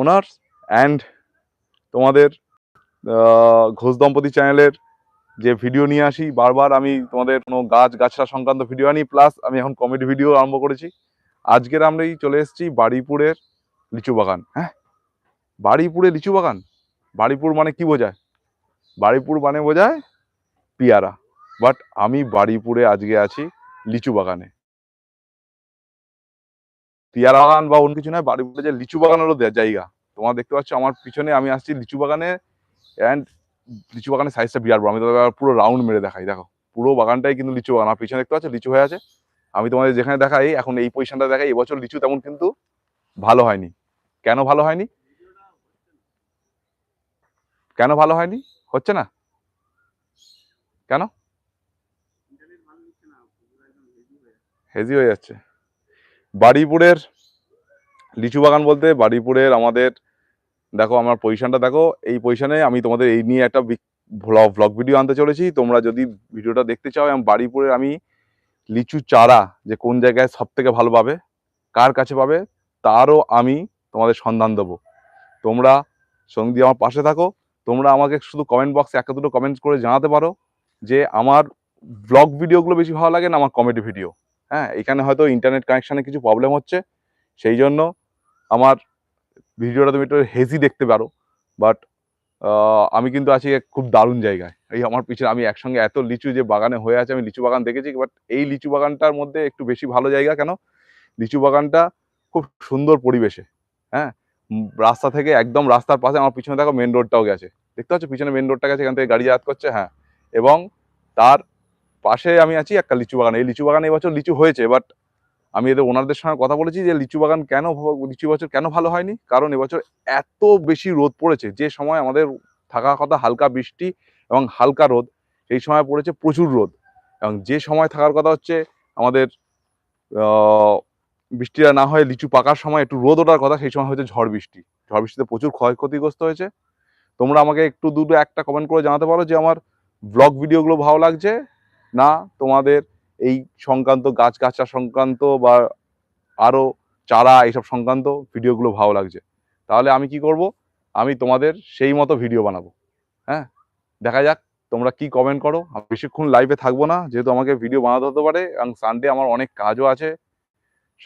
ওনার and তোমাদের ঘোষ দম্পতি চ্যানেলের যে ভিডিও নিয়ে আসি, বারবার আমি তোমাদের কোনো গাছ গাছড়া সংক্রান্ত ভিডিও আনি প্লাস আমি এখন কমেডি ভিডিও আরম্ভ করেছি। আজকের আমরাই চলে এসেছি বাড়িপুরের লিচু বাগান হ্যাঁ? বাড়িপুরে লিচু বাগান? বাড়িপুর মানে কি বোঝায়? বাড়িপুর মানে বোঝায় পিয়ারা। বাট আমি বাড়িপুরে আজকে আছি লিচু বাগানে। পিয়ারা বাগান বা অন্য কিছু নয় বাড়িপুরে যে লিচু বাগানেরও জায়গা। তোমরা দেখতে পাচ্ছ আমার পিছনে আমি আসছি লিচু বাগানে অ্যান্ড লিচু বাগানের সাইজটা বিরাট বড়। আমি তো এবার পুরো রাউন্ড মেরে দেখাই, দেখো। পুরো বাগানটাই কিন্তু লিচু বাগান। আর পিছনে দেখতে পাচ্ছ লিচু হয়ে আছে। আমি তোমাদের যেখানে দেখাই, এখন এই পজিশনটা দেখাই এবছর লিচু তেমন কিন্তু ভালো হয়নি। কেন ভালো হয়নি? কেন ভালো হয়নি? হচ্ছে না? কেন? হেজি হয়ে যাচ্ছে। বাড়িপুরের লিচু বাগান বলতে বাড়িপুরের আমাদের, দেখো আমার পজিশনটা দেখো, এই পজিশনে আমি তোমাদের এই নিয়ে একটা ভ্লগ ভিডিও আনতে চলেছি। তোমরা যদি ভিডিওটা দেখতে চাও, এবং বাড়িপুরের আমি লিচু চারা যে কোন জায়গায় সব থেকে ভালো পাবে, কার কাছে পাবে, তারও আমি তোমাদের সন্ধান দেবো। তোমরা সঙ্গী আমার পাশে থাকো। তোমরা আমাকে শুধু কমেন্ট বক্সে একটা দুটো কমেন্টস করে জানাতে পারো যে আমার ব্লগ ভিডিওগুলো বেশি ভালো লাগে না আমার কমেডি ভিডিও হ্যাঁ এখানে হয়তো ইন্টারনেট কানেকশানে কিছু প্রবলেম হচ্ছে, সেই জন্য আমার ভিডিওটা তুমি একটু হেজি দেখতে পারো বাট আমি কিন্তু আছি খুব দারুণ জায়গায়। এই আমার পিছনে আমি একসঙ্গে এত লিচু যে বাগানে হয়ে আছে, আমি লিচু বাগান দেখেছি বাট এই লিচু বাগানটার মধ্যে একটু বেশি ভালো জায়গা কেন? লিচু বাগানটা খুব সুন্দর পরিবেশে হ্যাঁ? রাস্তা থেকে একদম রাস্তার পাশে আমার পিছনে দেখো মেন রোডটাও গেছে। দেখতে পাচ্ছ পিছনে মেন রোডটা গেছে, এখান থেকে গাড়ি যাতায়াত করছে হ্যাঁ? এবং তার পাশে আমি আছি একটা লিচু বাগান। এই লিচু বাগানে এবছর লিচু হয়েছে বাট আমি এদের ওনারদের সঙ্গে কথা বলেছি যে লিচু বাগান কেন লিচু বছর কেন ভালো হয়নি? কারণ এবছর এত বেশি রোদ পড়েছে। যে সময় আমাদের থাকা কথা হালকা বৃষ্টি এবং হালকা রোদ, সেই সময় পড়েছে প্রচুর রোদ। এবং যে সময় থাকার কথা হচ্ছে, আমাদের বৃষ্টিটা না হয় লিচু পাকার সময় একটু রোদ ওঠার কথা, সেই সময় হয়েছে ঝড় বৃষ্টি। ঝড় বৃষ্টিতে প্রচুর ক্ষয়ক্ষতিগ্রস্ত হয়েছে। তোমরা আমাকে একটু দুটো একটা কমেন্ট করে জানাতে পারো যে আমার ব্লগ ভিডিওগুলো ভালো লাগছে না তোমাদের এই সংক্রান্ত, গাছ গাছরা সংক্রান্ত বা আরও চারা এইসব সংক্রান্ত ভিডিওগুলো ভালো লাগছে। তাহলে আমি কি করব? আমি তোমাদের সেই মতো ভিডিও বানাবো। হ্যাঁ? দেখা যাক তোমরা কি কমেন্ট করো। আমি বেশিক্ষণ লাইভে থাকব না, যেহেতু আমাকে ভিডিও বানাতে হতে পারে এবং সানডে আমার অনেক কাজও আছে।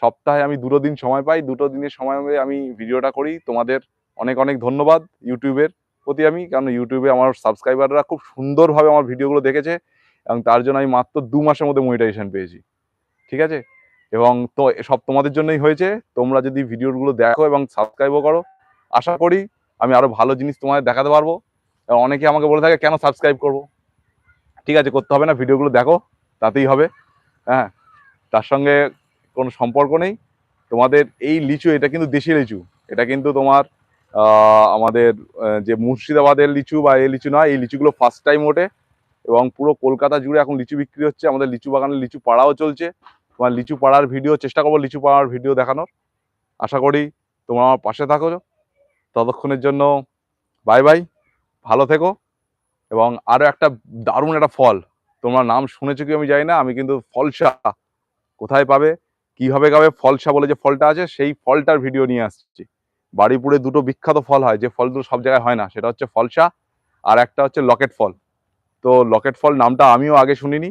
সপ্তাহে আমি দুটো দিন সময় পাই, দুটো দিনের সময় আমি ভিডিওটা করি। তোমাদের অনেক অনেক ধন্যবাদ। ইউটিউবের প্রতি আমি কারণ ইউটিউবে আমার সাবস্ক্রাইবাররা খুব সুন্দরভাবে আমার ভিডিওগুলো দেখেছে। এবং তার জন্য আমি মাত্র দু মাসের মধ্যে মনিটাইজেশন পেয়েছি। ঠিক আছে? এবং তো সব তোমাদের জন্যই হয়েছে। তোমরা যদি ভিডিওগুলো দেখো এবং সাবস্ক্রাইবও করো, আশা করি আমি আরও ভালো জিনিস তোমাদের দেখাতে পারব। অনেকে আমাকে বলে থাকে, কেন সাবস্ক্রাইব করব? ঠিক আছে, করতে হবে না, ভিডিওগুলো দেখো, তাতেই হবে। হ্যাঁ তার সঙ্গে কোনো সম্পর্ক নেই। তোমাদের এই লিচু, এটা কিন্তু দেশি লিচু। এটা কিন্তু তোমার আমাদের যে মুর্শিদাবাদের লিচু বা এই লিচু নয়, এই লিচুগুলো ফার্স্ট টাইম ওঠে। এবং পুরো কলকাতা জুড়ে এখন লিচু বিক্রি হচ্ছে, আমাদের লিচু বাগানে লিচু পাড়াও চলছে। তোমার লিচু পাড়ার ভিডিও, চেষ্টা করব লিচু পাড়ার ভিডিও দেখানোর। আশা করি তোমরা আমার পাশে থাকো। ততক্ষণের জন্য বাই বাই ভালো থেকো। এবং আরও একটা দারুণ একটা ফল, তোমরা নাম শুনেছো কি আমি জানি না, আমি কিন্তু ফলসা। কোথায় পাবে, কীভাবে গাবে ফলসা বলে যে ফলটা আছে, সেই ফলটার ভিডিও নিয়ে আসছি। বাড়িপুরে দুটো বিখ্যাত ফল হয়, যে ফলগুলো সব জায়গায় হয় না, সেটা হচ্ছে ফলসা আর একটা হচ্ছে লকেট ফল। তো লকেট ফল নামটা আমিও আগে শুনিনি।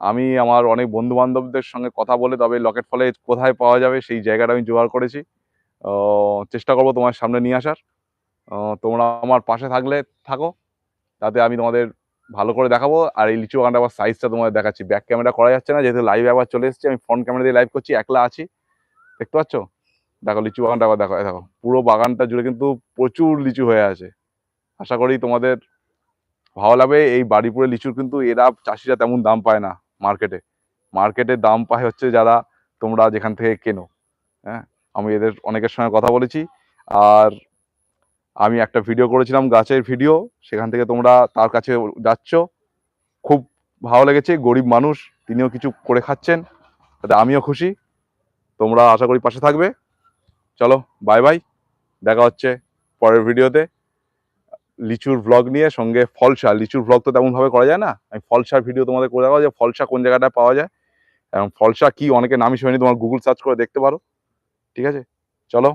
আমি আমার অনেক বন্ধু বান্ধবদের সঙ্গে কথা বলে তবে লকেট ফলে কোথায় পাওয়া যাবে সেই জায়গাটা আমি জোগাড় করেছি। চেষ্টা করব তোমার সামনে নিয়ে আসার। তোমরা আমার পাশে থাকলে থাকো। তাতে আমি তোমাদের ভালো করে দেখাবো। আর এই লিচু বাগানটা আবার সাইজটা তোমাদের দেখাচ্ছি। ব্যাক ক্যামেরা করা যাচ্ছে না। যেহেতু লাইভ আবার চলে এসেছি, আমি ফ্রন্ট ক্যামেরা দিয়ে লাইভ করছি, একলা আছি। দেখতে পাচ্ছ? দেখো, লিচু বাগানটা আবার দেখো দেখো, পুরো বাগানটা জুড়ে কিন্তু প্রচুর লিচু হয়ে আছে। আশা করি তোমাদের ভালো লাগবে, এই বাড়িপুরে লিচুর কিন্তু এরা চাষিরা তেমন দাম পায় না মার্কেটে মার্কেটে দাম পায় হচ্ছে যারা তোমরা যেখান থেকে কেনো হ্যাঁ? আমি এদের অনেকের সঙ্গে কথা বলেছি। আর আমি একটা ভিডিও করেছিলাম গাছের ভিডিও সেখান থেকে তোমরা তার কাছে যাচ্ছ। খুব ভালো লেগেছে, গরিব মানুষ, তিনিও কিছু করে খাচ্ছেন, তাতে আমিও খুশি। তোমরা আশা করি পাশে থাকবে। চলো বাই বাই দেখা হচ্ছে পরের ভিডিওতে লিচুর ব্লগ নিয়ে সঙ্গে ফলসা, লিচুর ব্লগ তো তেমনভাবে করা যায় না। আমি ফলসার ভিডিও তোমাদের করে দেখাবো যে ফলসা কোন জায়গাটায় পাওয়া যায়। এবং ফলসা কি, অনেকে নামই শুনিনি, তোমার গুগল সার্চ করে দেখতে পারো। ঠিক আছে? চলো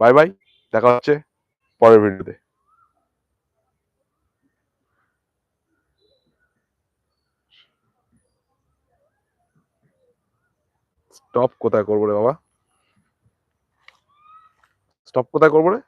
বাই বাই দেখা হচ্ছে পরের ভিডিওতে স্টপ কোথায় করব রে বাবা? স্টপ কোথায় করব রে?